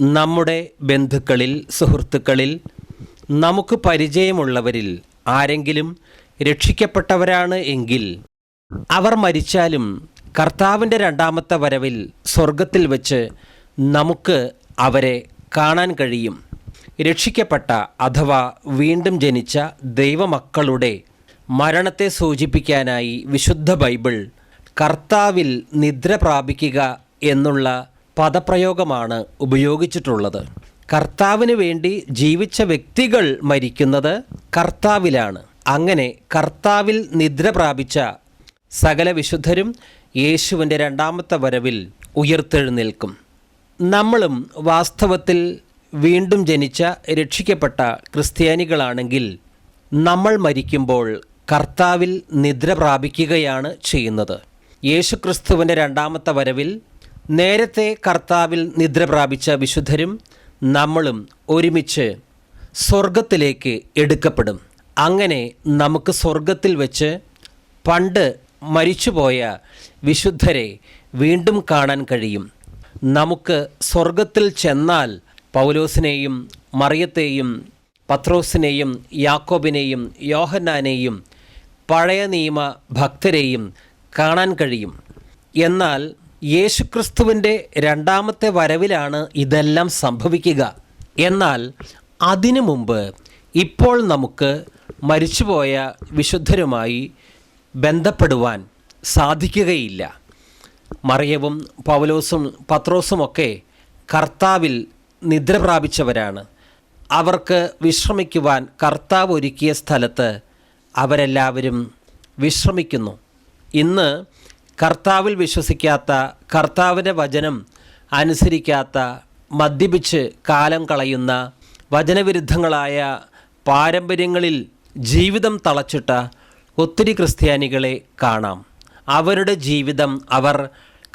നമ്മുടെ ബന്ധുക്കളിൽ സുഹൃത്തുക്കളിൽ നമുക്ക് പരിചയമുള്ളവരിൽ ആരെങ്കിലും രക്ഷിക്കപ്പെട്ടവരാണ് എങ്കിൽ അവർ മരിച്ചാലും കർത്താവിന്റെ രണ്ടാമത്തെ വരവിൽ സ്വർഗത്തിൽ വച്ച് നമുക്ക് അവരെ കാണാൻ കഴിയും. രക്ഷിക്കപ്പെട്ട അഥവാ വീണ്ടും ജനിച്ച ദൈവമക്കളുടെ മരണത്തെ സൂചിപ്പിക്കാനായി വിശുദ്ധ ബൈബിൾ കർത്താവിൽ നിദ്ര പ്രാപിക്കുക എന്നുള്ള പദപ്രയോഗമാണ് ഉപയോഗിച്ചിട്ടുള്ളത്. കർത്താവിന് വേണ്ടി ജീവിച്ച വ്യക്തികൾ മരിക്കുന്നത് കർത്താവിലാണ്. അങ്ങനെ കർത്താവിൽ നിദ്ര പ്രാപിച്ച സകല വിശുദ്ധരും യേശുവിന്റെ രണ്ടാമത്തെ വരവിൽ ഉയർത്തെഴുന്നേൽക്കും. നമ്മളും വാസ്തവത്തിൽ വീണ്ടും ജനിച്ച രക്ഷിക്കപ്പെട്ട ക്രിസ്ത്യാനികളാണെങ്കിൽ നമ്മൾ മരിക്കുമ്പോൾ കർത്താവിൽ നിദ്ര പ്രാപിക്കുകയാണ് ചെയ്യുന്നത്. യേശുക്രിസ്തുവിന്റെ രണ്ടാമത്തെ വരവിൽ നേരത്തെ കർത്താവിൽ നിദ്ര പ്രാപിച്ച വിശുദ്ധരും നമ്മളും ഒരുമിച്ച് സ്വർഗത്തിലേക്ക് എടുക്കപ്പെടും. അങ്ങനെ നമുക്ക് സ്വർഗത്തിൽ വെച്ച് പണ്ട് മരിച്ചുപോയ വിശുദ്ധരെ വീണ്ടും കാണാൻ കഴിയും. നമുക്ക് സ്വർഗത്തിൽ ചെന്നാൽ പൗലോസിനെയും മറിയത്തെയും പത്രോസിനെയും യാക്കോബിനെയും യോഹന്നാനെയും പഴയ നിയമ ഭക്തരെയും കാണാൻ കഴിയും. എന്നാൽ യേശുക്രിസ്തുവിന്റെ രണ്ടാമത്തെ വരവിലാണ് ഇതെല്ലാം സംഭവിക്കുക. എന്നാൽ അതിനു മുമ്പ് ഇപ്പോൾ നമുക്ക് മരിച്ചുപോയ വിശുദ്ധരുമായി ബന്ധപ്പെടുവാൻ സാധിക്കുകയില്ല. മറിയവും പൗലോസും പത്രോസുമൊക്കെ കർത്താവിൽ നിദ്ര പ്രാപിച്ചവരാണ്. അവർക്ക് വിശ്രമിക്കുവാൻ കർത്താവ് ഒരുക്കിയ സ്ഥലത്ത് അവരെല്ലാവരും വിശ്രമിക്കുന്നു. ഇന്ന് കർത്താവിൽ വിശ്വസിക്കാത്ത കർത്താവിന്റെ വചനം അനുസരിക്കാത്ത മദ്യപിച്ച് കാലം കളയുന്ന വചനവിരുദ്ധങ്ങളായ പാരമ്പര്യങ്ങളിൽ ജീവിതം തളച്ചിട്ട ഒത്തിരി ക്രിസ്ത്യാനികളെ കാണാം. അവരുടെ ജീവിതം അവർ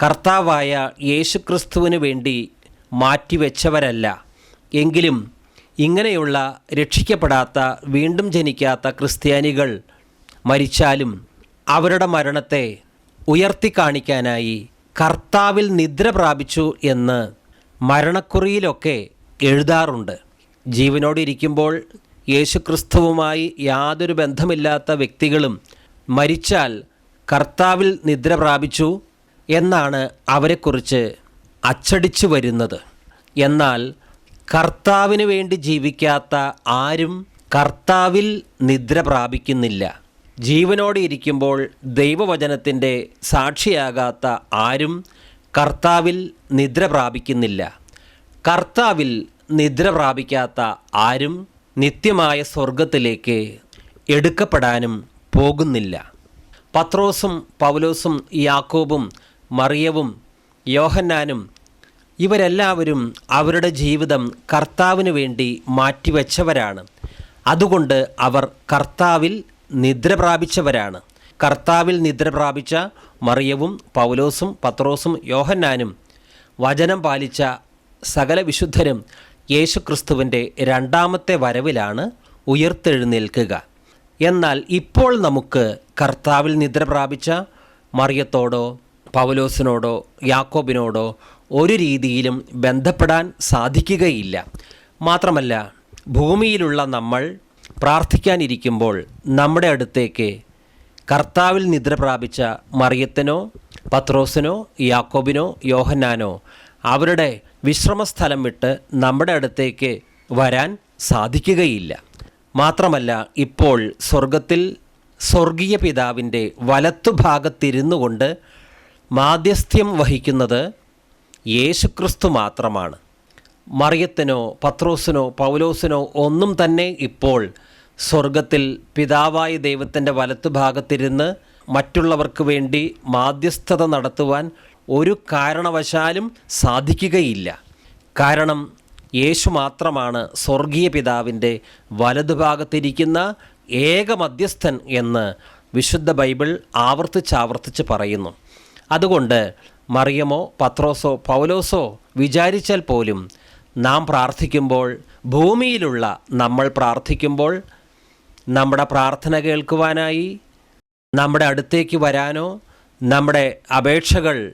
കർത്താവായ യേശുക്രിസ്തുവിന് വേണ്ടി മാറ്റിവെച്ചവരല്ല. എങ്കിലും ഇങ്ങനെയുള്ള രക്ഷിക്കപ്പെടാത്ത വീണ്ടും ജനിക്കാത്ത ക്രിസ്ത്യാനികൾ മരിച്ചാലും അവരുടെ മരണത്തെ ഉയർത്തി കാണിക്കാനായി കർത്താവിൽ നിദ്ര പ്രാപിച്ചു എന്ന് മരണക്കുറിയിലൊക്കെ എഴുതാറുണ്ട്. ജീവനോടിരിക്കുമ്പോൾ യേശുക്രിസ്തുവുമായി യാതൊരു ബന്ധമില്ലാത്ത വ്യക്തികളും മരിച്ചാൽ കർത്താവിൽ നിദ്ര പ്രാപിച്ചു എന്നാണ് അവരെക്കുറിച്ച് അച്ചടിച്ചു വരുന്നത്. എന്നാൽ കർത്താവിന് വേണ്ടി ജീവിക്കാത്ത ആരും കർത്താവിൽ നിദ്ര പ്രാപിക്കുന്നില്ല. ജീവനോടെ ഇരിക്കുമ്പോൾ ദൈവവചനത്തിന്റെ സാക്ഷിയാകാത്ത ആരും കർത്താവിൽ നിദ്ര പ്രാപിക്കുന്നില്ല. കർത്താവിൽ നിദ്ര പ്രാപിക്കാത്ത ആരും നിത്യമായ സ്വർഗത്തിലേക്ക് എടുക്കപ്പെടാനും പോകുന്നില്ല. പത്രോസും പൗലോസും യാക്കോബും മറിയവും യോഹന്നാനും ഇവരെല്ലാവരും അവരുടെ ജീവിതം കർത്താവിന് വേണ്ടി മാറ്റിവെച്ചവരാണ്. അതുകൊണ്ട് അവർ കർത്താവിൽ നിദ്ര പ്രാപിച്ചവരാണ്. കർത്താവിൽ നിദ്ര പ്രാപിച്ച മറിയവും പൗലോസും പത്രോസും യോഹന്നാനും വചനം പാലിച്ച സകല വിശുദ്ധരും യേശുക്രിസ്തുവിന്റെ രണ്ടാമത്തെ വരവിലാണ് ഉയർത്തെഴുന്നേൽക്കുക. എന്നാൽ ഇപ്പോൾ നമുക്ക് കർത്താവിൽ നിദ്ര പ്രാപിച്ച മറിയത്തോടോ പൗലോസിനോടോ യാക്കോബിനോടോ ഒരു രീതിയിലും ബന്ധപ്പെടാൻ സാധിക്കുകയില്ല. മാത്രമല്ല ഭൂമിയിലുള്ള നമ്മൾ പ്രാർത്ഥിക്കാനിരിക്കുമ്പോൾ നമ്മുടെ അടുത്തേക്ക് കർത്താവിൽ നിദ്ര പ്രാപിച്ച മറിയത്തിനോ പത്രോസിനോ യാക്കോബിനോ യോഹന്നാനോ അവരുടെ വിശ്രമസ്ഥലം വിട്ട് നമ്മുടെ അടുത്തേക്ക് വരാൻ സാധിക്കുകയില്ല. മാത്രമല്ല ഇപ്പോൾ സ്വർഗത്തിൽ സ്വർഗീയ പിതാവിന്റെ വലത്തുഭാഗത്തിരുന്നു കൊണ്ട് മാധ്യസ്ഥ്യം വഹിക്കുന്നത് യേശുക്രിസ്തു മാത്രമാണ്. മറിയത്തിനോ പത്രോസിനോ പൗലോസിനോ ഒന്നും തന്നെ ഇപ്പോൾ സ്വർഗത്തിൽ പിതാവായ ദൈവത്തിന്റെ വലത്തുഭാഗത്തിരുന്ന് മറ്റുള്ളവർക്ക് വേണ്ടി മാധ്യസ്ഥത നടത്തുവാൻ ഒരു കാരണവശാലും സാധിക്കുകയില്ല. കാരണം യേശു മാത്രമാണ് സ്വർഗീയ പിതാവിന്റെ വലതുഭാഗത്തിരിക്കുന്ന ഏക മധ്യസ്ഥൻ എന്ന് വിശുദ്ധ ബൈബിൾ ആവർത്തിച്ചാവർത്തിച്ച് പറയുന്നു. അതുകൊണ്ട് മറിയമോ പത്രോസോ പൗലോസോ വിചാരിച്ചാൽ പോലും നാം പ്രാർത്ഥിക്കുമ്പോൾ ഭൂമിയിലുള്ള നമ്മൾ പ്രാർത്ഥിക്കുമ്പോൾ നമ്മുടെ പ്രാർത്ഥന കേൾക്കുവാനായി നമ്മുടെ അടുത്തേക്ക് വരാനോ നമ്മുടെ അപേക്ഷകൾ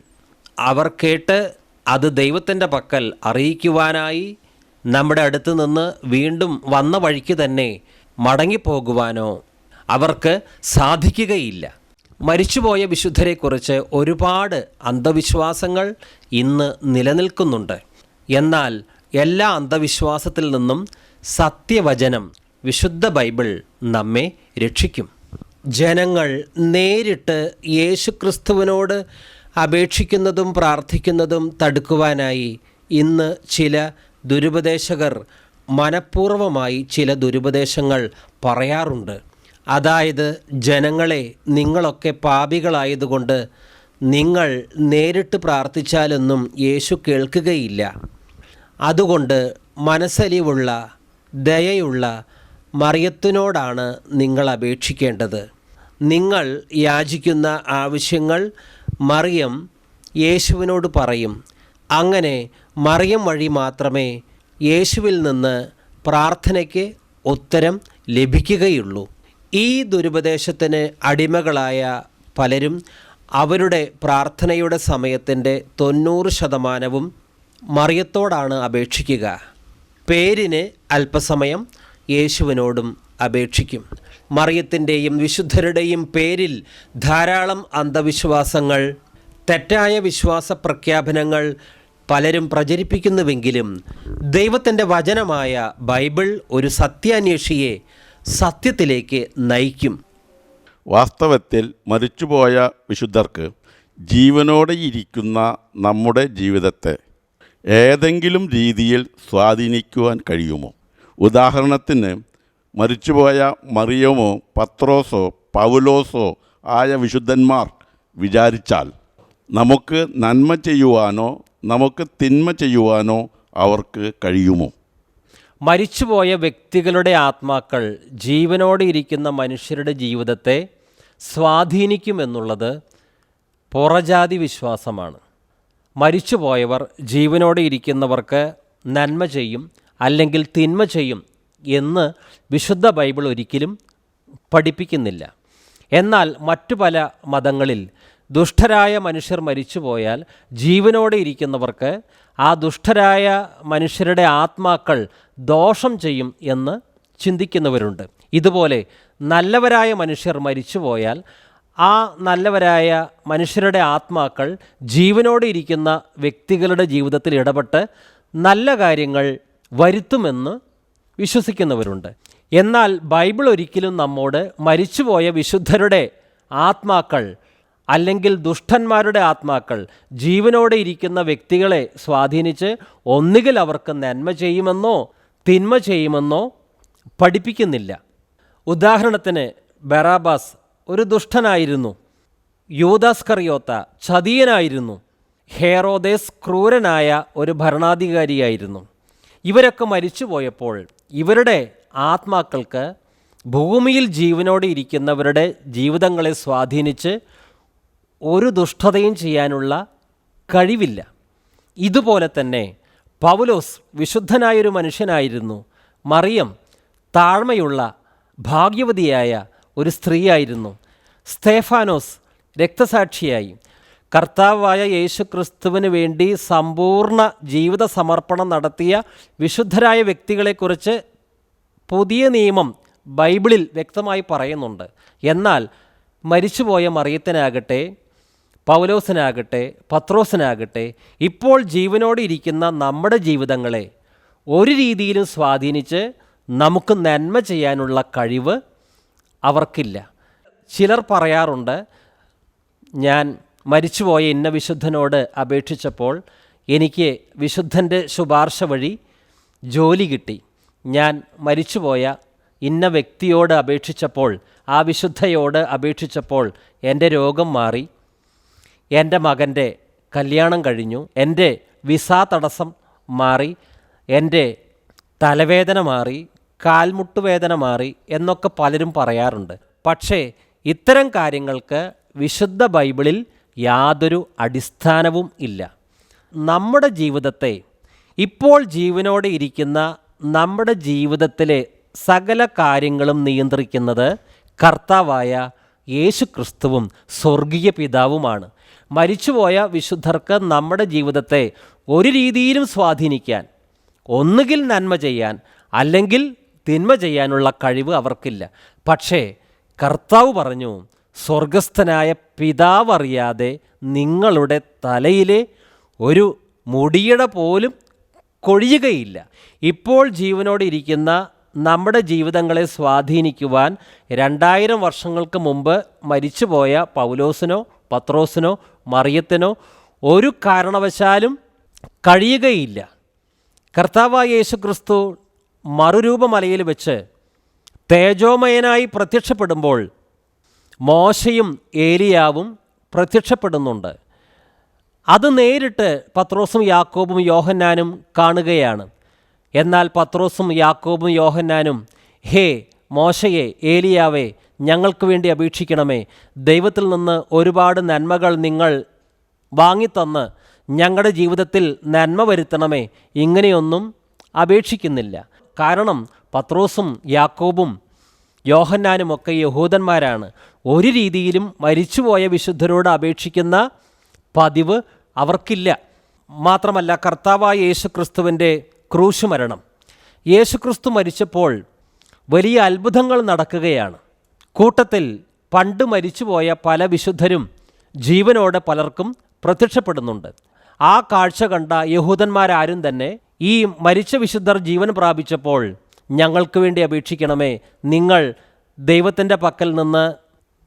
അവർ കേട്ട് അത് ദൈവത്തിന്റെ പക്കൽ അറിയിക്കുവാനായി നമ്മുടെ അടുത്ത് നിന്ന് വീണ്ടും വന്ന വഴിക്ക് തന്നെ മടങ്ങിപ്പോകുവാനോ അവർക്ക് സാധിക്കുകയില്ല. മരിച്ചുപോയ വിശുദ്ധരെക്കുറിച്ച് ഒരുപാട് അന്ധവിശ്വാസങ്ങൾ ഇന്ന് നിലനിൽക്കുന്നുണ്ട്. എന്നാൽ എല്ലാ അന്ധവിശ്വാസത്തിൽ നിന്നും സത്യവചനം വിശുദ്ധ ബൈബിൾ നമ്മെ രക്ഷിക്കും. ജനങ്ങൾ നേരിട്ട് യേശുക്രിസ്തുവിനോട് അപേക്ഷിക്കുന്നതും പ്രാർത്ഥിക്കുന്നതും തടുക്കുവാനായി ഇന്ന് ചില ദുരുപദേശകർ മനഃപൂർവമായി ചില ദുരുപദേശങ്ങൾ പറയാറുണ്ട്. അതായത് ജനങ്ങളെ നിങ്ങളൊക്കെ പാപികളായതുകൊണ്ട് നിങ്ങൾ നേരിട്ട് പ്രാർത്ഥിച്ചാലൊന്നും യേശു കേൾക്കുകയില്ല. അതുകൊണ്ട് മനസ്സലിവുള്ള ദയയുള്ള മറിയത്തിനോടാണ് നിങ്ങൾ അപേക്ഷിക്കേണ്ടത്. നിങ്ങൾ യാചിക്കുന്ന ആവശ്യങ്ങൾ മറിയം യേശുവിനോട് പറയും. അങ്ങനെ മറിയം വഴി മാത്രമേ യേശുവിൽ നിന്ന് പ്രാർത്ഥനയ്ക്ക് ഉത്തരം ലഭിക്കുകയുള്ളൂ. ഈ ദുരുപദേശത്തിന് അടിമകളായ പലരും അവരുടെ പ്രാർത്ഥനയുടെ സമയത്തിന്റെ തൊണ്ണൂറ് ശതമാനവും മറിയത്തോടാണ് അപേക്ഷിക്കുക. പേരിന് അല്പസമയം യേശുവിനോടും അപേക്ഷിക്കും. മറിയത്തിന്റെയും വിശുദ്ധരുടെയും പേരിൽ ധാരാളം അന്ധവിശ്വാസങ്ങൾ തെറ്റായ വിശ്വാസ പ്രഖ്യാപനങ്ങൾ പലരും പ്രചരിപ്പിക്കുന്നുവെങ്കിലും ദൈവത്തിന്റെ വചനമായ ബൈബിൾ ഒരു സത്യാന്വേഷിയെ സത്യത്തിലേക്ക് നയിക്കും. വാസ്തവത്തിൽ മരിച്ചുപോയ വിശുദ്ധർക്ക് ജീവനോടെ ഇരിക്കുന്ന നമ്മുടെ ജീവിതത്തെ ഏതെങ്കിലും രീതിയിൽ സ്വാധീനിക്കുവാൻ കഴിയുമോ? ഉദാഹരണത്തിന് മരിച്ചുപോയ മറിയമോ പത്രോസോ പൗലോസോ ആയ വിശുദ്ധന്മാർ വിചാരിച്ചാൽ നമുക്ക് നന്മ ചെയ്യുവാനോ നമുക്ക് തിന്മ ചെയ്യുവാനോ അവർക്ക് കഴിയുമോ? മരിച്ചുപോയ വ്യക്തികളുടെ ആത്മാക്കൾ ജീവനോടെ ഇരിക്കുന്ന മനുഷ്യരുടെ ജീവിതത്തെ സ്വാധീനിക്കുമെന്നുള്ളത് പുറജാതി വിശ്വാസമാണ്. മരിച്ചുപോയവർ ജീവനോടെ ഇരിക്കുന്നവർക്ക് നന്മ ചെയ്യും അല്ലെങ്കിൽ തിന്മ ചെയ്യും എന്ന് വിശുദ്ധ ബൈബിൾ ഒരിക്കലും പഠിപ്പിക്കുന്നില്ല. എന്നാൽ മറ്റു പല മതങ്ങളിൽ ദുഷ്ടരായ മനുഷ്യർ മരിച്ചുപോയാൽ ജീവനോടെ ഇരിക്കുന്നവർക്ക് ആ ദുഷ്ടരായ മനുഷ്യരുടെ ആത്മാക്കൾ ദോഷം ചെയ്യും എന്ന് ചിന്തിക്കുന്നവരുണ്ട്. ഇതുപോലെ നല്ലവരായ മനുഷ്യർ മരിച്ചുപോയാൽ ആ നല്ലവരായ മനുഷ്യരുടെ ആത്മാക്കൾ ജീവനോടെ ഇരിക്കുന്ന വ്യക്തികളുടെ ജീവിതത്തിൽ ഇടപെട്ട് നല്ല കാര്യങ്ങൾ വരുത്തുമെന്ന് വിശ്വസിക്കുന്നവരുണ്ട്. എന്നാൽ ബൈബിൾ ഒരിക്കലും നമ്മോട് മരിച്ചുപോയ വിശുദ്ധരുടെ ആത്മാക്കൾ അല്ലെങ്കിൽ ദുഷ്ടന്മാരുടെ ആത്മാക്കൾ ജീവനോടെ ഇരിക്കുന്ന വ്യക്തികളെ സ്വാധീനിച്ച് ഒന്നുകിൽ അവർക്ക് നന്മ ചെയ്യുമെന്നോ തിന്മ ചെയ്യുമെന്നോ പഠിപ്പിക്കുന്നില്ല. ഉദാഹരണത്തിന് ബറാബാസ് ഒരു ദുഷ്ടനായിരുന്നു. യൂദാസ് കറിയോത്ത ചതിയനായിരുന്നു. ഹേറോദേസ് ക്രൂരനായ ഒരു ഭരണാധികാരിയായിരുന്നു. ഇവരൊക്കെ മരിച്ചുപോയപ്പോൾ ഇവരുടെ ആത്മാക്കൾക്ക് ഭൂമിയിൽ ജീവനോടെ ഇരിക്കുന്നവരുടെ ജീവിതങ്ങളെ സ്വാധീനിച്ച് ഒരു ദുഷ്ടതയും ചെയ്യാനുള്ള കഴിവില്ല. ഇതുപോലെ തന്നെ പൗലോസ് വിശുദ്ധനായൊരു മനുഷ്യനായിരുന്നു. മറിയം താഴ്മയുള്ള ഭാഗ്യവതിയായ ഒരു സ്ത്രീയായിരുന്നു. സ്തേഫാനോസ് രക്തസാക്ഷിയായി. കർത്താവായ യേശു ക്രിസ്തുവിന് വേണ്ടി സമ്പൂർണ ജീവിത സമർപ്പണം നടത്തിയ വിശുദ്ധരായ വ്യക്തികളെക്കുറിച്ച് പുതിയ നിയമം ബൈബിളിൽ വ്യക്തമായി പറയുന്നുണ്ട്. എന്നാൽ മരിച്ചുപോയ മറിയത്തിനാകട്ടെ പൗലോസിനാകട്ടെ പത്രോസിനാകട്ടെ ഇപ്പോൾ ജീവനോടെ ഇരിക്കുന്ന നമ്മുടെ ജീവിതങ്ങളെ ഒരു രീതിയിലും സ്വാധീനിച്ച് നമുക്ക് നന്മ ചെയ്യാനുള്ള കഴിവ് അവർക്കില്ല. ചിലർ പറയാറുണ്ട് ഞാൻ മരിച്ചുപോയ ഇന്ന വിശുദ്ധനോട് അപേക്ഷിച്ചപ്പോൾ എനിക്ക് വിശുദ്ധന്റെ ശുപാർശ വഴി ജോലി കിട്ടി. ഞാൻ മരിച്ചുപോയ ഇന്ന വ്യക്തിയോട് അപേക്ഷിച്ചപ്പോൾ ആ വിശുദ്ധയോട് അപേക്ഷിച്ചപ്പോൾ എന്റെ രോഗം മാറി. എന്റെ മകന്റെ കല്യാണം കഴിഞ്ഞു. എന്റെ വിസ തടസ്സം മാറി. എന്റെ തലവേദന മാറി. കാൽമുട്ടുവേദന മാറി എന്നൊക്കെ പലരും പറയാറുണ്ട്. പക്ഷേ ഇത്തരം കാര്യങ്ങൾക്ക് വിശുദ്ധ ബൈബിളിൽ യാതൊരു അടിസ്ഥാനവും ഇല്ല. നമ്മുടെ ജീവിതത്തെ ഇപ്പോൾ ജീവനോടെ ഇരിക്കുന്ന നമ്മുടെ ജീവിതത്തിലെ സകല കാര്യങ്ങളും നിയന്ത്രിക്കുന്നത് കർത്താവായ യേശു ക്രിസ്തുവും സ്വർഗീയ പിതാവുമാണ്. മരിച്ചുപോയ വിശുദ്ധർക്ക് നമ്മുടെ ജീവിതത്തെ ഒരു രീതിയിലും സ്വാധീനിക്കാൻ ഒന്നുകിൽ നന്മ ചെയ്യാൻ അല്ലെങ്കിൽ തിന്മ ചെയ്യാനുള്ള കഴിവ് അവർക്കില്ല. പക്ഷേ കർത്താവ് പറഞ്ഞു സ്വർഗസ്ഥനായ പിതാവ് അറിയാതെ നിങ്ങളുടെ തലയിലെ ഒരു മുടിയുടെ പോലും കൊഴിയുകയില്ല. ഇപ്പോൾ ജീവനോടെ ഇരിക്കുന്ന നമ്മുടെ ജീവിതങ്ങളെ സ്വാധീനിക്കുവാൻ രണ്ടായിരം വർഷങ്ങൾക്ക് മുമ്പ് മരിച്ചുപോയ പൗലോസിനോ പത്രോസിനോ മറിയത്തിനോ ഒരു കാരണവശാലും കഴിയുകയില്ല. കർത്താവായ യേശു ക്രിസ്തു മറുരൂപമലയിൽ വെച്ച് തേജോമയനായി പ്രത്യക്ഷപ്പെടുമ്പോൾ മോശയും ഏലിയാവും പ്രത്യക്ഷപ്പെടുന്നുണ്ട്. അത് നേരിട്ട് പത്രോസും യാക്കോബും യോഹന്നാനും കാണുകയാണ്. എന്നാൽ പത്രോസും യാക്കോബും യോഹന്നാനും ഹേ മോശയെ ഏലിയാവേ ഞങ്ങൾക്ക് വേണ്ടി അപേക്ഷിക്കണമേ. ദൈവത്തിൽ നിന്ന് ഒരുപാട് നന്മകൾ നിങ്ങൾ വാങ്ങിത്തന്ന് ഞങ്ങളുടെ ജീവിതത്തിൽ നന്മ വരുത്തണമേ. ഇങ്ങനെയൊന്നും അപേക്ഷിക്കുന്നില്ല. കാരണം പത്രോസും യാക്കോബും യോഹന്നാനും ഒക്കെ യഹൂദന്മാരാണ്. ഒരു രീതിയിലും മരിച്ചുപോയ വിശുദ്ധരോട് അപേക്ഷിക്കുന്ന പതിവ് അവർക്കില്ല. മാത്രമല്ല കർത്താവായ യേശു ക്രിസ്തുവിന്റെ ക്രൂശുമരണം. മരണം യേശു ക്രിസ്തു മരിച്ചപ്പോൾ വലിയ അത്ഭുതങ്ങൾ നടക്കുകയാണ്. കൂട്ടത്തിൽ പണ്ട് മരിച്ചുപോയ പല വിശുദ്ധരും ജീവനോടെ പലർക്കും പ്രത്യക്ഷപ്പെടുന്നുണ്ട്. ആ കാഴ്ച കണ്ട യഹൂദന്മാരാരും തന്നെ ഈ മരിച്ച വിശുദ്ധർ ജീവൻ പ്രാപിച്ചപ്പോൾ ഞങ്ങൾക്ക് വേണ്ടി അപേക്ഷിക്കണമേ നിങ്ങൾ ദൈവത്തിന്റെ പക്കൽ നിന്ന്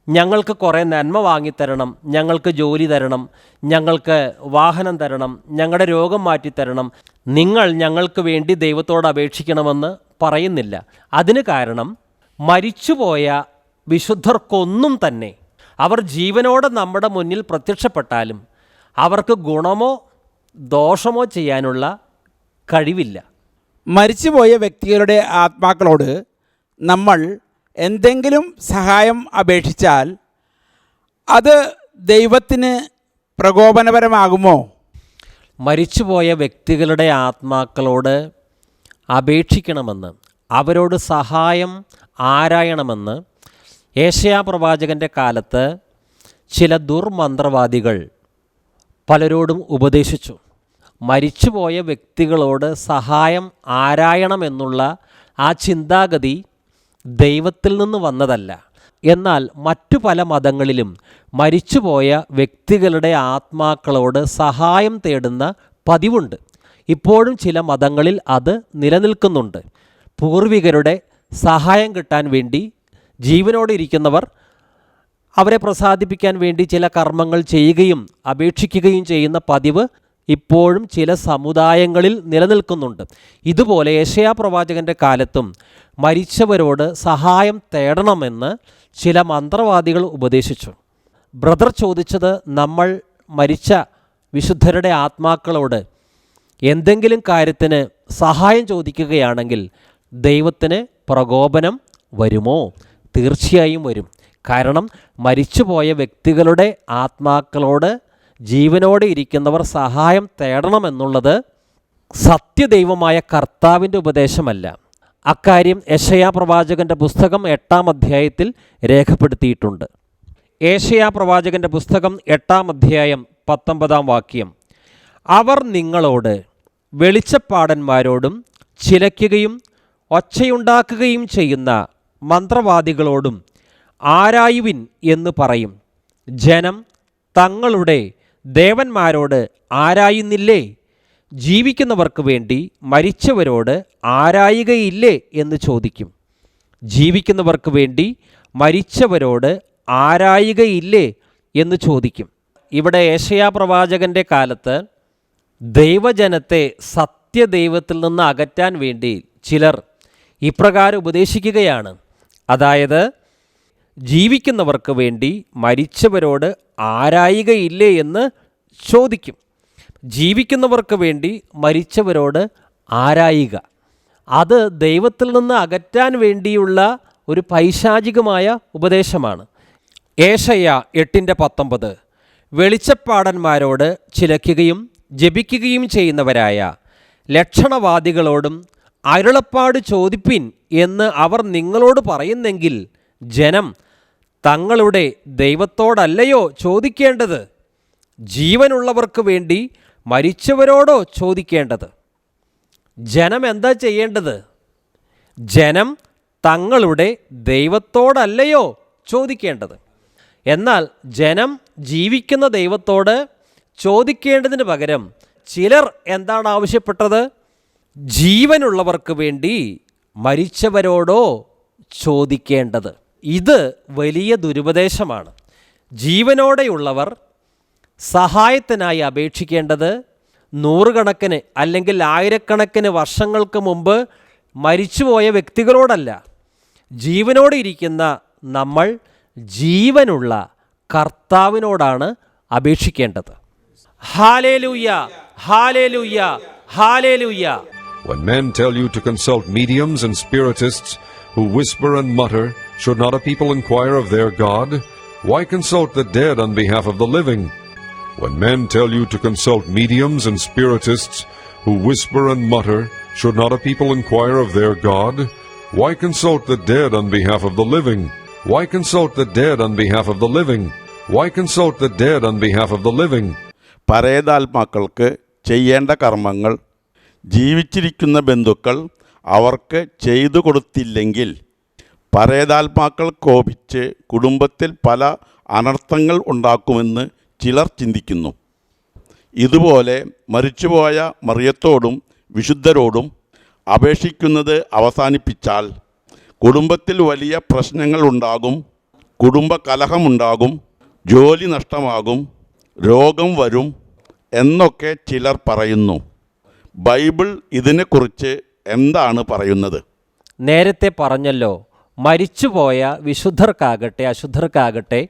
ഞങ്ങൾക്ക് കുറേ നന്മ വാങ്ങിത്തരണം ഞങ്ങൾക്ക് ജോലി തരണം ഞങ്ങൾക്ക് വാഹനം തരണം ഞങ്ങളുടെ രോഗം മാറ്റിത്തരണം നിങ്ങൾ ഞങ്ങൾക്ക് വേണ്ടി ദൈവത്തോട് അപേക്ഷിക്കണമെന്ന് പറയുന്നില്ല. അതിന് കാരണം മരിച്ചുപോയ വിശുദ്ധർക്കൊന്നും തന്നെ. അവർ ജീവനോടെ നമ്മുടെ മുന്നിൽ പ്രത്യക്ഷപ്പെട്ടാലും അവർക്ക് ഗുണമോ ദോഷമോ ചെയ്യാനുള്ള കഴിവില്ല. മരിച്ചുപോയ വ്യക്തികളുടെ ആത്മാക്കളോട് നമ്മൾ എന്തെങ്കിലും സഹായം അപേക്ഷിച്ചാൽ അത് ദൈവത്തിന് പ്രകോപനപരമാകുമോ? മരിച്ചുപോയ വ്യക്തികളുടെ ആത്മാക്കളോട് അപേക്ഷിക്കണമെന്ന് അവരോട് സഹായം ആരായണമെന്ന് ഏഷ്യാ പ്രവാചകന്റെ കാലത്ത് ചില ദുർമന്ത്രവാദികൾ പലരോടും ഉപദേശിച്ചു. മരിച്ചുപോയ വ്യക്തികളോട് സഹായം ആരായണമെന്നുള്ള ആ ചിന്താഗതി ദൈവത്തിൽ നിന്ന് വന്നതല്ല. എന്നാൽ മറ്റു പല മതങ്ങളിലും മരിച്ചുപോയ വ്യക്തികളുടെ ആത്മാക്കളോട് സഹായം തേടുന്ന പതിവുണ്ട്. ഇപ്പോഴും ചില മതങ്ങളിൽ അത് നിലനിൽക്കുന്നുണ്ട്. പൂർവികരുടെ സഹായം കിട്ടാൻ വേണ്ടി ജീവനോടെ ഇരിക്കുന്നവർ അവരെ പ്രസാദിപ്പിക്കാൻ വേണ്ടി ചില കർമ്മങ്ങൾ ചെയ്യുകയും അപേക്ഷിക്കുകയും ചെയ്യുന്ന പതിവ് ഇപ്പോഴും ചില സമുദായങ്ങളിൽ നിലനിൽക്കുന്നുണ്ട്. ഇതുപോലെ ഏഷ്യാ പ്രവാചകന്റെ കാലത്തും മരിച്ചവരോട് സഹായം തേടണമെന്ന് ചില മന്ത്രവാദികൾ ഉപദേശിച്ചു. ബ്രദർ ചോദിച്ചത് നമ്മൾ മരിച്ച വിശുദ്ധരുടെ ആത്മാക്കളോട് എന്തെങ്കിലും കാര്യത്തിന് സഹായം ചോദിക്കുകയാണെങ്കിൽ ദൈവത്തിന് പ്രകോപനം വരുമോ? തീർച്ചയായും വരും. കാരണം മരിച്ചുപോയ വ്യക്തികളുടെ ആത്മാക്കളോട് ജീവനോടെ ഇരിക്കുന്നവർ സഹായം തേടണമെന്നുള്ളത് സത്യദൈവമായ കർത്താവിന്റെ ഉപദേശമല്ല. അക്കാര്യം യശയാ പ്രവാചകന്റെ പുസ്തകം എട്ടാം അധ്യായത്തിൽ രേഖപ്പെടുത്തിയിട്ടുണ്ട്. ഏഷ്യാ പ്രവാചകന്റെ പുസ്തകം എട്ടാം അധ്യായം പത്തൊമ്പതാം വാക്യം. അവർ നിങ്ങളോട് വെളിച്ചപ്പാടന്മാരോടും ചിലയ്ക്കുകയും ഒച്ചയുണ്ടാക്കുകയും ചെയ്യുന്ന മന്ത്രവാദികളോടും ആരായുവിൻ എന്ന് പറയും. ജനം തങ്ങളുടെ ദേവന്മാരോട് ആരായുന്നില്ലേ? ജീവിക്കുന്നവർക്ക് വേണ്ടി മരിച്ചവരോട് ആരായുകയില്ലേ എന്ന് ചോദിക്കും. ജീവിക്കുന്നവർക്ക് വേണ്ടി മരിച്ചവരോട് ആരായുകയില്ലേ എന്ന് ചോദിക്കും. ഇവിടെ ഏഷ്യാ പ്രവാചകന്റെ കാലത്ത് ദൈവജനത്തെ സത്യദൈവത്തിൽ നിന്ന് അകറ്റാൻ വേണ്ടി ചിലർ ഇപ്രകാരം ഉപദേശിക്കുകയാണ്. അതായത് ജീവിക്കുന്നവർക്ക് വേണ്ടി മരിച്ചവരോട് ആരായുകയില്ലേ എന്ന് ചോദിക്കും. ജീവിക്കുന്നവർക്ക് വേണ്ടി മരിച്ചവരോട് ആരായിക. അത് ദൈവത്തിൽ നിന്ന് അകറ്റാൻ വേണ്ടിയുള്ള ഒരു പൈശാചികമായ ഉപദേശമാണ്. ഏഷയ എട്ടിന്റെ പത്തൊമ്പത്. വെളിച്ചപ്പാടന്മാരോട് ചിലയ്ക്കുകയും ജപിക്കുകയും ചെയ്യുന്നവരായ ലക്ഷണവാദികളോടും അരുളപ്പാട് ചോദിപ്പിൻ എന്ന് അവർ നിങ്ങളോട് പറയുന്നെങ്കിൽ ജനം തങ്ങളുടെ ദൈവത്തോടല്ലയോ ചോദിക്കേണ്ടത്? ജീവനുള്ളവർക്ക് വേണ്ടി മരിച്ചവരോടോ ചോദിക്കേണ്ടത്? ജനം എന്താ ചെയ്യേണ്ടത്? ജനം തങ്ങളുടെ ദൈവത്തോടല്ലയോ ചോദിക്കേണ്ടത്? എന്നാൽ ജനം ജീവിക്കുന്ന ദൈവത്തോട് ചോദിക്കേണ്ടതിന് പകരം ചിലർ എന്താണ് ആവശ്യപ്പെട്ടത്? ജീവനുള്ളവർക്ക് വേണ്ടി മരിച്ചവരോടോ ചോദിക്കേണ്ടത്? ഇത് വലിയ ദുരുപദേശമാണ്. ജീവനോടെയുള്ളവർ സഹായത്തിനായി അപേക്ഷിക്കേണ്ടത് നൂറുകണക്കിന് അല്ലെങ്കിൽ ആയിരക്കണക്കിന് വർഷങ്ങൾക്ക് മുമ്പ് മരിച്ചുപോയ വ്യക്തികളോടല്ല. ജീവനോടെ ഇരിക്കുന്ന നമ്മൾ ജീവനുള്ള കർത്താവിനോടാണ് അപേക്ഷിക്കേണ്ടത്. Hallelujah hallelujah hallelujah. When men tell you to consult mediums and spiritists who whisper and mutter, should not a people inquire of their God? Why consult the dead on behalf of the living? When men tell you to consult mediums and spiritists who whisper and mutter, should not a people inquire of their God? Why consult the dead on behalf of the living? Why consult the dead on behalf of the living? Why consult the dead on behalf of the living? പരേതാത്മാക്കൾക്ക് ചെയ്യേണ്ട കർമ്മങ്ങൾ ജീവിച്ചിരിക്കുന്ന ബന്ധുക്കൾ അവർക്ക് ചെയ്തു കൊടുത്തില്ലെങ്കിൽ പരേതാത്മാക്കൾ കോപിച്ച് കുടുംബത്തിൽ പല അനർത്ഥങ്ങൾ ഉണ്ടാക്കുമെന്ന് ചിലർ ചിന്തിക്കുന്നു. ഇതുപോലെ മരിച്ചുപോയ മറിയത്തോടും വിശുദ്ധരോടും അപേക്ഷിക്കുന്നത് അവസാനിപ്പിച്ചാൽ കുടുംബത്തിൽ വലിയ പ്രശ്നങ്ങൾ ഉണ്ടാകും കുടുംബ കലഹമുണ്ടാകും ജോലി നഷ്ടമാകും രോഗം വരും എന്നൊക്കെ ചിലർ പറയുന്നു. ബൈബിൾ ഇതിനെക്കുറിച്ച് എന്താണ് പറയുന്നത്? നേരത്തെ പറഞ്ഞല്ലോ മരിച്ചുപോയ വിശുദ്ധർക്കാകട്ടെ അശുദ്ധർക്കാകട്ടെ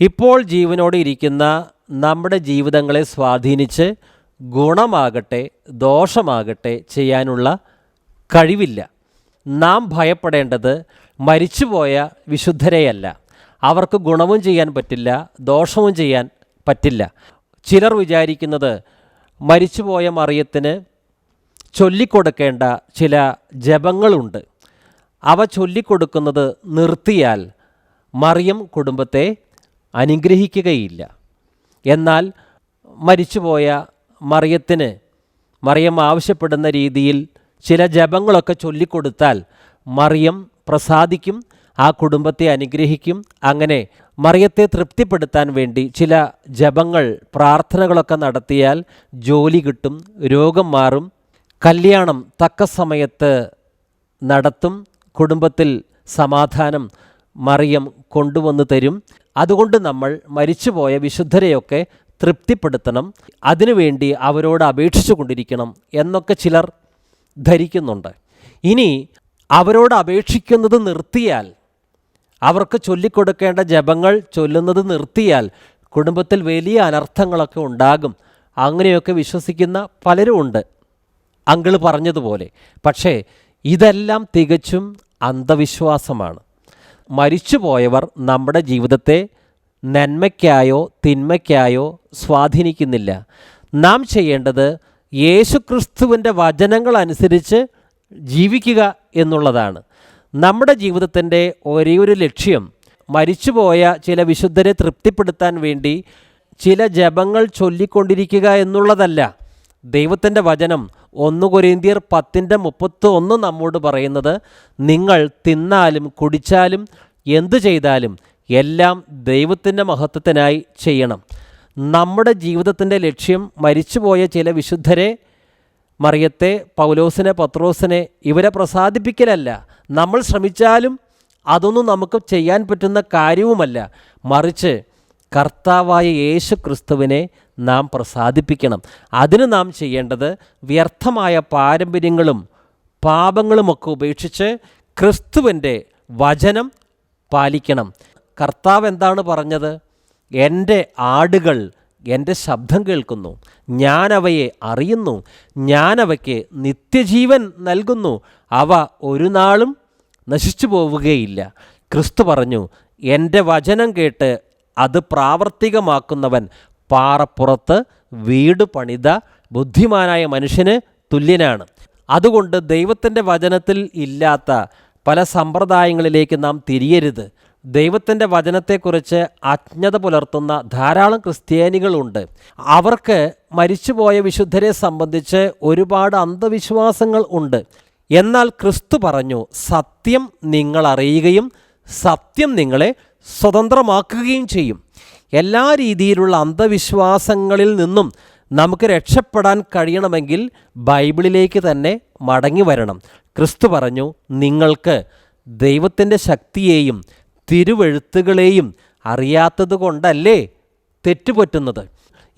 ഇപ്പോൾ ജീവനോട് ഇരിക്കുന്ന നമ്മുടെ ജീവിതങ്ങളെ സ്വാധീനിച്ച് ഗുണമാകട്ടെ ദോഷമാകട്ടെ ചെയ്യാനുള്ള കഴിവില്ല. നാം ഭയപ്പെടേണ്ടത് മരിച്ചുപോയ വിശുദ്ധരെയല്ല. അവർക്ക് ഗുണവും ചെയ്യാൻ പറ്റില്ല ദോഷവും ചെയ്യാൻ പറ്റില്ല. ചിലർ വിചാരിക്കുന്നത് മരിച്ചുപോയ മറിയത്തിന് ചൊല്ലിക്കൊടുക്കേണ്ട ചില ജപങ്ങളുണ്ട്. അവ ചൊല്ലിക്കൊടുക്കുന്നത് നിർത്തിയാൽ മറിയം കുടുംബത്തെ അനുഗ്രഹിക്കുകയില്ല. എന്നാൽ മരിച്ചുപോയ മറിയത്തിന് മറിയം ആവശ്യപ്പെടുന്ന രീതിയിൽ ചില ജപങ്ങളൊക്കെ ചൊല്ലിക്കൊടുത്താൽ മറിയം പ്രസാദിക്കും ആ കുടുംബത്തെ അനുഗ്രഹിക്കും. അങ്ങനെ മറിയത്തെ തൃപ്തിപ്പെടുത്താൻ വേണ്ടി ചില ജപങ്ങൾ പ്രാർത്ഥനകളൊക്കെ നടത്തിയാൽ ജോലി കിട്ടും രോഗം മാറും കല്യാണം തക്ക സമയത്ത് നടത്തും കുടുംബത്തിൽ സമാധാനം മറിയം കൊണ്ടുവന്നു തരും. അതുകൊണ്ട് നമ്മൾ മരിച്ചുപോയ വിശുദ്ധരെയൊക്കെ തൃപ്തിപ്പെടുത്തണം. അതിനുവേണ്ടി അവരോട് അപേക്ഷിച്ചു കൊണ്ടിരിക്കണം എന്നൊക്കെ ചിലർ ധരിക്കുന്നുണ്ട്. ഇനി അവരോട് അപേക്ഷിക്കുന്നത് നിർത്തിയാൽ അവർക്ക് ചൊല്ലിക്കൊടുക്കേണ്ട ജപങ്ങൾ ചൊല്ലുന്നത് നിർത്തിയാൽ കുടുംബത്തിൽ വലിയ അനർത്ഥങ്ങളൊക്കെ ഉണ്ടാകും. അങ്ങനെയൊക്കെ വിശ്വസിക്കുന്ന പലരുമുണ്ട്. അങ്കിൾ പറഞ്ഞതുപോലെ. പക്ഷേ ഇതെല്ലാം തികച്ചും അന്ധവിശ്വാസമാണ്. മരിച്ചുപോയവർ നമ്മുടെ ജീവിതത്തെ നന്മയ്ക്കായോ തിന്മയ്ക്കായോ സ്വാധീനിക്കുന്നില്ല. നാം ചെയ്യേണ്ടത് യേശുക്രിസ്തുവിന്റെ വചനങ്ങൾ അനുസരിച്ച് ജീവിക്കുക എന്നുള്ളതാണ്. നമ്മുടെ ജീവിതത്തിന്റെ ഒരേ ഒരു ലക്ഷ്യം മരിച്ചുപോയ ചില വിശുദ്ധരെ തൃപ്തിപ്പെടുത്താൻ വേണ്ടി ചില ജപങ്ങൾ ചൊല്ലിക്കൊണ്ടിരിക്കുക എന്നുള്ളതല്ല. ദൈവത്തിന്റെ വചനം ഒന്ന് കൊരിന്തിയർ പത്തിന്റെ മുപ്പത്തി ഒന്ന് നമ്മോട് പറയുന്നത് നിങ്ങൾ തിന്നാലും കുടിച്ചാലും എന്തു ചെയ്താലും എല്ലാം ദൈവത്തിന്റെ മഹത്വത്തിനായി ചെയ്യണം. നമ്മുടെ ജീവിതത്തിന്റെ ലക്ഷ്യം മരിച്ചുപോയ ചില വിശുദ്ധരെ മറിയത്തെ പൗലോസിനെ പത്രോസിനെ ഇവരെ പ്രസാദിപ്പിക്കലല്ല. നമ്മൾ ശ്രമിച്ചാലും അതൊന്നും നമുക്ക് ചെയ്യാൻ പറ്റുന്ന കാര്യവുമല്ല. മറിച്ച് കർത്താവായ യേശു ക്രിസ്തുവിനെ നാം പ്രസാദിപ്പിക്കണം. അതിന് നാം ചെയ്യേണ്ടത് വ്യർത്ഥമായ പാരമ്പര്യങ്ങളും പാപങ്ങളുമൊക്കെ ഉപേക്ഷിച്ച് ക്രിസ്തുവിന്റെ വചനം പാലിക്കണം. കർത്താവ് എന്താണ് പറഞ്ഞത്? എന്റെ ആടുകൾ എന്റെ ശബ്ദം കേൾക്കുന്നു. ഞാനവയെ അറിയുന്നു. ഞാനവയ്ക്ക് നിത്യജീവൻ നൽകുന്നു. അവ ഒരു നാളും നശിച്ചു പോവുകയില്ല. ക്രിസ്തു പറഞ്ഞു എന്റെ വചനം കേട്ട് അത് പ്രാവർത്തികമാക്കുന്നവൻ പാറപ്പുറത്ത് വീട് പണിത ബുദ്ധിമാനായ മനുഷ്യന് തുല്യനാണ്. അതുകൊണ്ട് ദൈവത്തിന്റെ വചനത്തിൽ ഇല്ലാത്ത പല സമ്പ്രദായങ്ങളിലേക്ക് നാം തിരിയരുത്. ദൈവത്തിന്റെ വചനത്തെക്കുറിച്ച് അജ്ഞത പുലർത്തുന്ന ധാരാളം ക്രിസ്ത്യാനികളുണ്ട്. അവർക്ക് മരിച്ചുപോയ വിശുദ്ധരെ സംബന്ധിച്ച് ഒരുപാട് അന്ധവിശ്വാസങ്ങൾ ഉണ്ട്. എന്നാൽ ക്രിസ്തു പറഞ്ഞു സത്യം നിങ്ങൾ അറിയുകയും സത്യം നിങ്ങളെ സ്വതന്ത്രമാക്കുകയും ചെയ്യും. എല്ലാ രീതിയിലുള്ള അന്ധവിശ്വാസങ്ങളിൽ നിന്നും നമുക്ക് രക്ഷപ്പെടാൻ കഴിയണമെങ്കിൽ ബൈബിളിലേക്ക് തന്നെ മടങ്ങി വരണം. ക്രിസ്തു പറഞ്ഞു നിങ്ങൾക്ക് ദൈവത്തിന്റെ ശക്തിയെയും തിരുവെഴുത്തുകളെയും അറിയാത്തത് കൊണ്ടല്ലേ തെറ്റുപറ്റുന്നത്?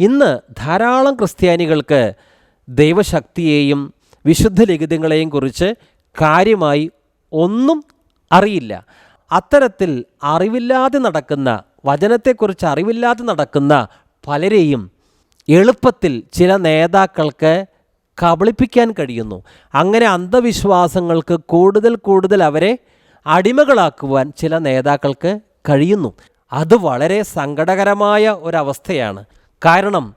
ഇന്ന് ധാരാളം ക്രിസ്ത്യാനികൾക്ക് ദൈവശക്തിയെയും വിശുദ്ധ ലിഖിതങ്ങളെയും കുറിച്ച് കാര്യമായി ഒന്നും അറിയില്ല. അത്തരത്തിൽ അറിവില്ലാതെ നടക്കുന്ന വചനത്തെക്കുറിച്ച് അറിവില്ലാതെ നടക്കുന്ന പലരെയും എളുപ്പത്തിൽ ചില നേതാക്കൾക്ക് കബളിപ്പിക്കാൻ കഴിയുന്നു. അങ്ങനെ അന്ധവിശ്വാസങ്ങൾക്ക് കൂടുതൽ കൂടുതൽ അവരെ അടിമകളാക്കുവാൻ ചില നേതാക്കൾക്ക് കഴിയുന്നു. അത് വളരെ സങ്കടകരമായ ഒരവസ്ഥയാണ്. കാരണം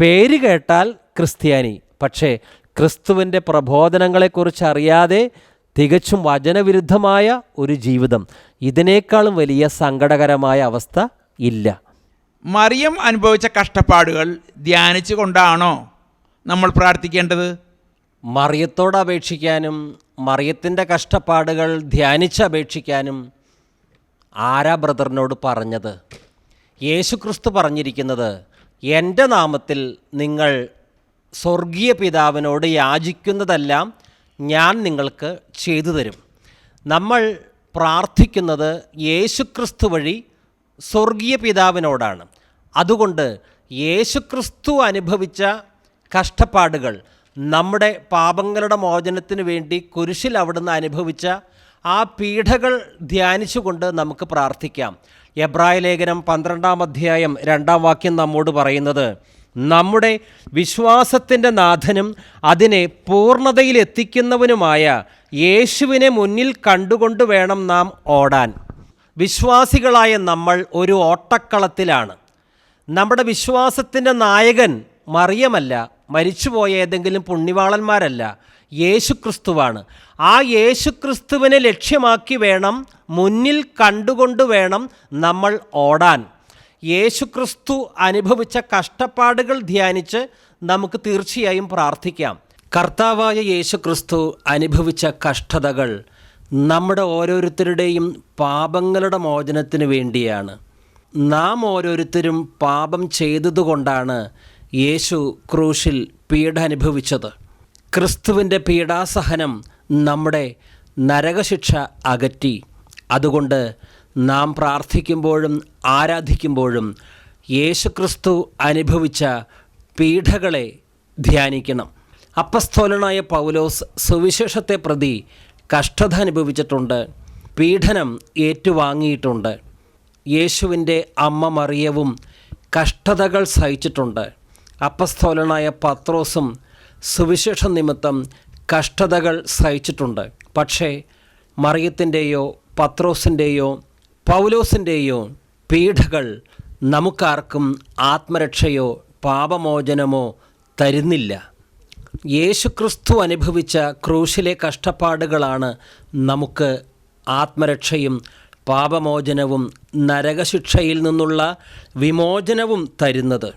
പേര് കേട്ടാൽ ക്രിസ്ത്യാനി പക്ഷേ ക്രിസ്തുവിന്റെ പ്രബോധനങ്ങളെക്കുറിച്ച് അറിയാതെ തികച്ചും വചനവിരുദ്ധമായ ഒരു ജീവിതം. ഇതിനേക്കാളും വലിയ സങ്കടകരമായ അവസ്ഥ ഇല്ല. മറിയം അനുഭവിച്ച കഷ്ടപ്പാടുകൾ ധ്യാനിച്ചു കൊണ്ടാണോ നമ്മൾ പ്രാർത്ഥിക്കേണ്ടത്? മറിയത്തോട് അപേക്ഷിക്കാനും മറിയത്തിന്റെ കഷ്ടപ്പാടുകൾ ധ്യാനിച്ച് അപേക്ഷിക്കാനും ആരാ ബ്രദറിനോട് പറഞ്ഞത്? യേശുക്രിസ്തു പറഞ്ഞിരിക്കുന്നത് എന്റെ നാമത്തിൽ നിങ്ങൾ സ്വർഗീയ പിതാവിനോട് യാചിക്കുന്നതെല്ലാം ഞാൻ നിങ്ങൾക്ക് ചെയ്തു തരും. നമ്മൾ പ്രാർത്ഥിക്കുന്നത് യേശുക്രിസ്തു വഴി സ്വർഗീയ പിതാവിനോടാണ്. അതുകൊണ്ട് യേശുക്രിസ്തു അനുഭവിച്ച കഷ്ടപ്പാടുകൾ നമ്മുടെ പാപങ്ങളുടെ മോചനത്തിന് വേണ്ടി കുരിശിൽ അവിടുന്ന് അനുഭവിച്ച ആ പീഠകൾ ധ്യാനിച്ചുകൊണ്ട് നമുക്ക് പ്രാർത്ഥിക്കാം. എബ്രായ ലേഖനം പന്ത്രണ്ടാം അധ്യായം രണ്ടാം വാക്യം നമ്മോട് പറയുന്നത് നമ്മുടെ വിശ്വാസത്തിന്റെ നാഥനും അതിനെ പൂർണതയിലെത്തിക്കുന്നവനുമായ യേശുവിനെ മുന്നിൽ കണ്ടുകൊണ്ട് വേണം നാം ഓടാൻ. വിശ്വാസികളായ നമ്മൾ ഒരു ഓട്ടക്കളത്തിലാണ്. നമ്മുടെ വിശ്വാസത്തിന്റെ നായകൻ മറിയമല്ല മരിച്ചുപോയ ഏതെങ്കിലും പുണ്യവാളന്മാരല്ല യേശുക്രിസ്തുവാണ്. ആ യേശുക്രിസ്തുവിനെ ലക്ഷ്യമാക്കി വേണം മുന്നിൽ കണ്ടുകൊണ്ട് വേണം നമ്മൾ ഓടാൻ. യേശുക്രിസ്തു അനുഭവിച്ച കഷ്ടപ്പാടുകൾ ധ്യാനിച്ച് നമുക്ക് തീർച്ചയായും പ്രാർത്ഥിക്കാം. കർത്താവായ യേശുക്രിസ്തു അനുഭവിച്ച കഷ്ടതകൾ നമ്മുടെ ഓരോരുത്തരുടെയും പാപങ്ങളുടെ മോചനത്തിന് വേണ്ടിയാണ്. നാം ഓരോരുത്തരും പാപം ചെയ്തതുകൊണ്ടാണ് യേശു ക്രൂശിൽ പീഡ അനുഭവിച്ചത്. ക്രിസ്തുവിന്റെ പീഡാസഹനം നമ്മുടെ നരകശിക്ഷ അകറ്റി. അതുകൊണ്ട് നാം പ്രാർത്ഥിക്കുമ്പോഴും ആരാധിക്കുമ്പോഴും യേശുക്രിസ്തു അനുഭവിച്ച പീഠകളെ ധ്യാനിക്കണം. അപ്പസ്തോലനായ പൗലോസ് സുവിശേഷത്തെ പ്രതി കഷ്ടത അനുഭവിച്ചിട്ടുണ്ട്. പീഡനം ഏറ്റുവാങ്ങിയിട്ടുണ്ട്. യേശുവിന്റെ അമ്മ മറിയവും കഷ്ടതകൾ സഹിച്ചിട്ടുണ്ട്. അപ്പസ്തോലനായ പത്രോസും സുവിശേഷ നിമിത്തം കഷ്ടതകൾ സഹിച്ചിട്ടുണ്ട്. പക്ഷേ മറിയത്തിന്റെയോ പത്രോസിന്റെയോ പൗലോസിന്റെയോ പീഠകൾ നമുക്കാർക്കും ആത്മരക്ഷയോ പാപമോചനമോ തരുന്നില്ല. യേശുക്രിസ്തു അനുഭവിച്ച ക്രൂശിലെ കഷ്ടപ്പാടുകളാണ് നമുക്ക് ആത്മരക്ഷയും പാപമോചനവും നരകശിക്ഷയിൽ നിന്നുള്ള വിമോചനവും തരുന്നത്.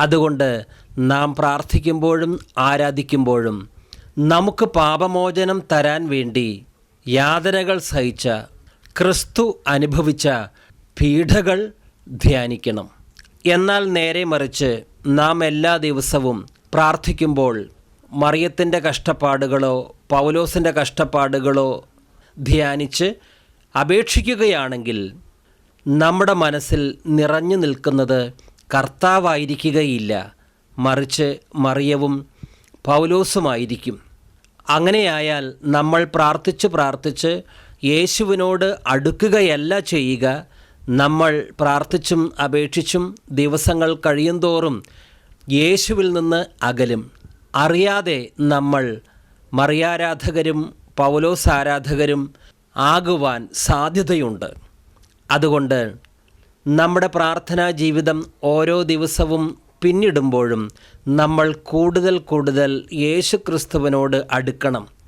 അതുകൊണ്ട് നാം പ്രാർത്ഥിക്കുമ്പോഴും ആരാധിക്കുമ്പോഴും നമുക്ക് പാപമോചനം തരാൻ വേണ്ടി യാതനകൾ സഹിച്ച ക്രിസ്തു അനുഭവിച്ച പീഠകൾ ധ്യാനിക്കണം. എന്നാൽ നേരെ മറിച്ച് നാം എല്ലാ ദിവസവും പ്രാർത്ഥിക്കുമ്പോൾ മറിയത്തിന്റെ കഷ്ടപ്പാടുകളോ പൗലോസിന്റെ കഷ്ടപ്പാടുകളോ ധ്യാനിച്ച് അപേക്ഷിക്കുകയാണെങ്കിൽ നമ്മുടെ മനസ്സിൽ നിറഞ്ഞു നിൽക്കുന്നത് കർത്താവായിരിക്കുകയില്ല. മറിച്ച് മറിയവും പൗലോസുമായിരിക്കും. അങ്ങനെയായാൽ നമ്മൾ പ്രാർത്ഥിച്ച് പ്രാർത്ഥിച്ച് യേശുവിനോട് അടുക്കുകയല്ല ചെയ്യുക. നമ്മൾ പ്രാർത്ഥിച്ചും അപേക്ഷിച്ചും ദിവസങ്ങൾ കഴിയുന്തോറും യേശുവിൽ നിന്ന് അകലും. അറിയാതെ നമ്മൾ മറിയാരാധകരും പൗലോസ് ആരാധകരും ആകുവാൻ സാധ്യതയുണ്ട്. അതുകൊണ്ട് നമ്മുടെ പ്രാർത്ഥനാ ജീവിതം ഓരോ ദിവസവും പിന്നിടുമ്പോഴും നമ്മൾ കൂടുതൽ കൂടുതൽ യേശു ക്രിസ്തുവിനോട് അടുക്കണം.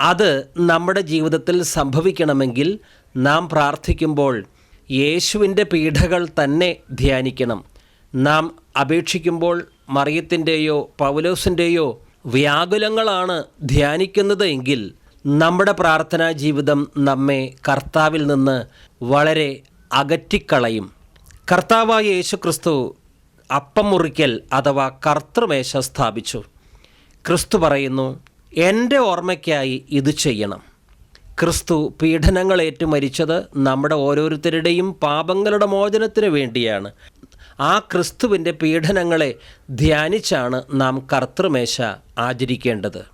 അത് നമ്മുടെ ജീവിതത്തിൽ സംഭവിക്കണമെങ്കിൽ നാം പ്രാർത്ഥിക്കുമ്പോൾ യേശുവിന്റെ പീഠകൾ തന്നെ ധ്യാനിക്കണം. നാം അപേക്ഷിക്കുമ്പോൾ മറിയത്തിന്റെയോ പൗലോസിന്റെയോ വ്യാകുലങ്ങളാണ് ധ്യാനിക്കുന്നത് എങ്കിൽ നമ്മുടെ പ്രാർത്ഥനാ ജീവിതം നമ്മെ കർത്താവിൽ നിന്ന് വളരെ അകറ്റിക്കളയും. കർത്താവായ യേശു ക്രിസ്തു അപ്പം മുറിക്കൽ അഥവാ കർത്തൃമേശ സ്ഥാപിച്ചു. ക്രിസ്തു പറയുന്നു എന്റെ ഓർമ്മയ്ക്കായി ഇത് ചെയ്യണം. ക്രിസ്തു പീഡനങ്ങളേറ്റു മരിച്ചത് നമ്മുടെ ഓരോരുത്തരുടെയും പാപങ്ങളുടെ മോചനത്തിന് വേണ്ടിയാണ്. ആ ക്രിസ്തുവിന്റെ പീഡനങ്ങളെ ധ്യാനിച്ചാണ് നാം കർത്തൃമേശ ആചരിക്കേണ്ടത്.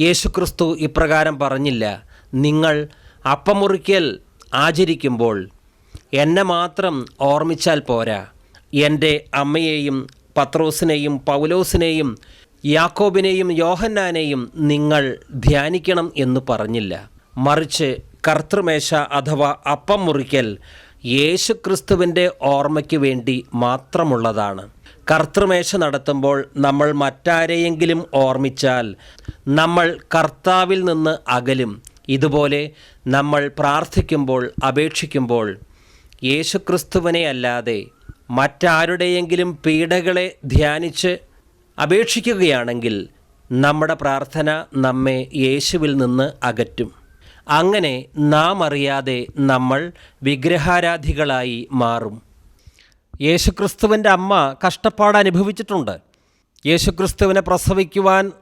യേശുക്രിസ്തു ഇപ്രകാരം പറഞ്ഞില്ല നിങ്ങൾ അപ്പമുറിക്കൽ ആചരിക്കുമ്പോൾ എന്നെ മാത്രം ഓർമ്മിച്ചാൽ പോരാ. എന്റെ അമ്മയെയും പത്രോസിനെയും പൗലോസിനെയും യാക്കോബിനെയും യോഹന്നാനെയും നിങ്ങൾ ധ്യാനിക്കണം എന്ന് പറഞ്ഞില്ല. മറിച്ച് കർത്തൃമേശ അഥവാ അപ്പം മുറിക്കൽ യേശുക്രിസ്തുവിന്റെ ഓർമ്മയ്ക്ക് വേണ്ടി മാത്രമുള്ളതാണ്. കർത്തൃമേശ നടത്തുമ്പോൾ നമ്മൾ മറ്റാരെയെങ്കിലും ഓർമ്മിച്ചാൽ നമ്മൾ കർത്താവിൽ നിന്ന് അകലും. ഇതുപോലെ നമ്മൾ പ്രാർത്ഥിക്കുമ്പോൾ അപേക്ഷിക്കുമ്പോൾ യേശുക്രിസ്തുവിനെ അല്ലാതെ മറ്റാരുടെയെങ്കിലും പീഡകളെ ധ്യാനിച്ച് അപേക്ഷിക്കുകയാണെങ്കിൽ നമ്മുടെ പ്രാർത്ഥന നമ്മെ യേശുവിൽ നിന്ന് അകറ്റും. അങ്ങനെ നാം അറിയാതെ നമ്മൾ വിഗ്രഹാരാധികളായി മാറും. യേശുക്രിസ്തുവിന്റെ അമ്മ കഷ്ടപ്പാട് അനുഭവിച്ചിട്ടുണ്ട്. യേശുക്രിസ്തുവിനെ പ്രസവിക്കുവാൻ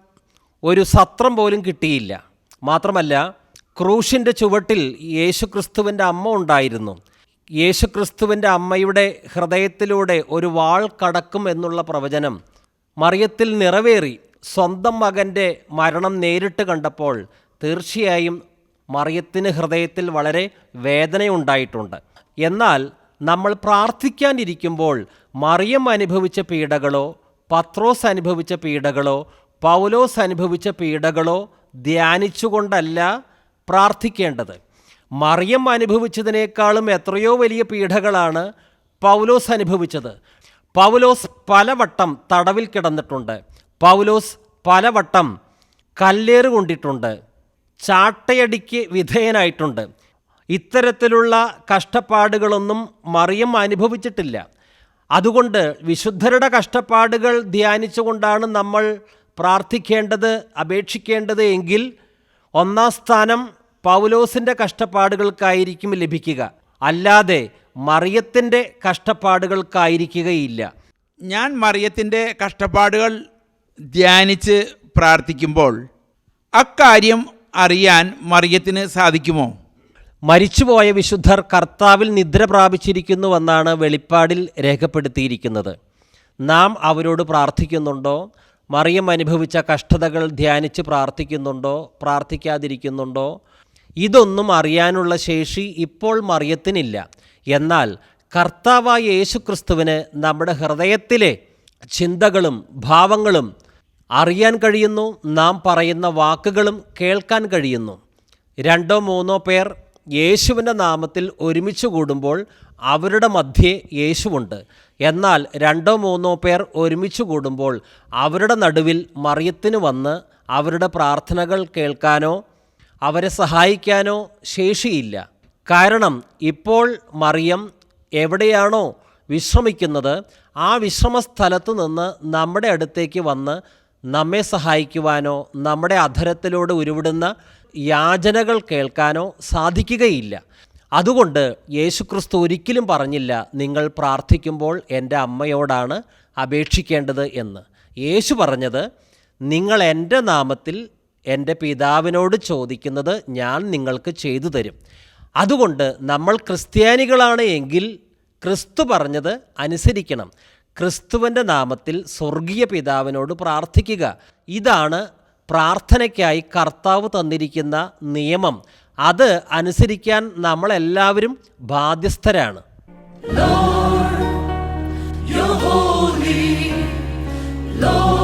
ഒരു സത്രം പോലും കിട്ടിയില്ല. മാത്രമല്ല ക്രൂശിന്റെ ചുവട്ടിൽ യേശുക്രിസ്തുവിന്റെ അമ്മ ഉണ്ടായിരുന്നു. യേശുക്രിസ്തുവിന്റെ അമ്മയുടെ ഹൃദയത്തിലൂടെ ഒരു വാൾ കടക്കും എന്നുള്ള പ്രവചനം മറിയത്തിൽ നിറവേറി സ്വന്തം മകന്റെ മരണം നേരിട്ട് കണ്ടപ്പോൾ തീർച്ചയായും മറിയത്തിന് ഹൃദയത്തിൽ വളരെ വേദനയുണ്ടായിട്ടുണ്ട്. എന്നാൽ നമ്മൾ പ്രാർത്ഥിക്കാനിരിക്കുമ്പോൾ മറിയം അനുഭവിച്ച പീഡകളോ പത്രോസ് അനുഭവിച്ച പീഡകളോ പൗലോസ് അനുഭവിച്ച പീഡകളോ ധ്യാനിച്ചുകൊണ്ടല്ല പ്രാർത്ഥിക്കേണ്ടത്. മറിയം അനുഭവിച്ചതിനേക്കാളും എത്രയോ വലിയ പീഡകളാണ് പൗലോസ് അനുഭവിച്ചത്. പൗലോസ് പലവട്ടം തടവിൽ കിടന്നിട്ടുണ്ട്. പൗലോസ് പലവട്ടം കല്ലേറ് കൊണ്ടിട്ടുണ്ട്. ചാട്ടയടിക്ക് വിധേയനായിട്ടുണ്ട്. ഇത്തരത്തിലുള്ള കഷ്ടപ്പാടുകളൊന്നും മറിയം അനുഭവിച്ചിട്ടില്ല. അതുകൊണ്ട് വിശുദ്ധരുടെ കഷ്ടപ്പാടുകൾ ധ്യാനിച്ചുകൊണ്ടാണ് നമ്മൾ പ്രാർത്ഥിക്കേണ്ടത് അപേക്ഷിക്കേണ്ടത് എങ്കിൽ ഒന്നാം സ്ഥാനം പൗലോസിന്റെ കഷ്ടപ്പാടുകൾക്കായിരിക്കും ലഭിക്കുക. അല്ലാതെ മറിയത്തിന്റെ കഷ്ടപ്പാടുകൾക്കായിരിക്കുകയില്ല. ഞാൻ മറിയത്തിന്റെ കഷ്ടപ്പാടുകൾ ധ്യാനിച്ച് പ്രാർത്ഥിക്കുമ്പോൾ അക്കാര്യം അറിയാൻ മറിയത്തിന് സാധിക്കുമോ? മരിച്ചുപോയ വിശുദ്ധർ കർത്താവിൽ നിദ്ര പ്രാപിച്ചിരിക്കുന്നുവെന്നാണ് വെളിപ്പാടിൽ രേഖപ്പെടുത്തിയിരിക്കുന്നത്. നാം അവരോട് പ്രാർത്ഥിക്കുന്നുണ്ടോ? മറിയം അനുഭവിച്ച കഷ്ടതകൾ ധ്യാനിച്ച് പ്രാർത്ഥിക്കുന്നുണ്ടോ? പ്രാർത്ഥിക്കാതിരിക്കുന്നുണ്ടോ? ഇതൊന്നും അറിയാനുള്ള ശേഷി ഇപ്പോൾ മറിയത്തിനില്ല. എന്നാൽ കർത്താവായ യേശുക്രിസ്തുവിന് നമ്മുടെ ഹൃദയത്തിലെ ചിന്തകളും ഭാവങ്ങളും അറിയാൻ കഴിയുന്നു നാം പറയുന്ന വാക്കുകളും കേൾക്കാൻ കഴിയുന്നു. രണ്ടോ മൂന്നോ പേർ യേശുവിന്റെ നാമത്തിൽ ഒരുമിച്ച് കൂടുമ്പോൾ അവരുടെ മധ്യേ യേശുവുണ്ട്. എന്നാൽ രണ്ടോ മൂന്നോ പേർ ഒരുമിച്ച് കൂടുമ്പോൾ അവരുടെ നടുവിൽ മറിയത്തിന് വന്ന് അവരുടെ പ്രാർത്ഥനകൾ കേൾക്കാനോ അവരെ സഹായിക്കാനോ ശേഷിയില്ല. കാരണം ഇപ്പോൾ മറിയം എവിടെയാണോ വിശ്രമിക്കുന്നത് ആ വിശ്രമസ്ഥലത്ത് നിന്ന് നമ്മുടെ അടുത്തേക്ക് വന്ന് നമ്മെ സഹായിക്കുവാനോ നമ്മുടെ അധരത്തിലൂടെ ഉരുവിടുന്ന യാചനകൾ കേൾക്കാനോ സാധിക്കുകയില്ല. അതുകൊണ്ട് യേശുക്രിസ്തു ഒരിക്കലും പറഞ്ഞില്ല നിങ്ങൾ പ്രാർത്ഥിക്കുമ്പോൾ എന്റെ അമ്മയോടാണ് അപേക്ഷിക്കേണ്ടത് എന്ന്. യേശു പറഞ്ഞത് നിങ്ങൾ എന്റെ നാമത്തിൽ എന്റെ പിതാവിനോട് ചോദിക്കുന്നത് ഞാൻ നിങ്ങൾക്ക് ചെയ്തു തരും. അതുകൊണ്ട് നമ്മൾ ക്രിസ്ത്യാനികളാണ് എങ്കിൽ ക്രിസ്തു പറഞ്ഞത് അനുസരിക്കണം. ക്രിസ്തുവിന്റെ നാമത്തിൽ സ്വർഗീയ പിതാവിനോട് പ്രാർത്ഥിക്കുക. ഇതാണ് പ്രാർത്ഥനയ്ക്കായി കർത്താവ് തന്നിരിക്കുന്ന നിയമം. അത് അനുസരിക്കാൻ നമ്മളെല്ലാവരും ബാധ്യസ്ഥരാണ്. You're holy, Lord.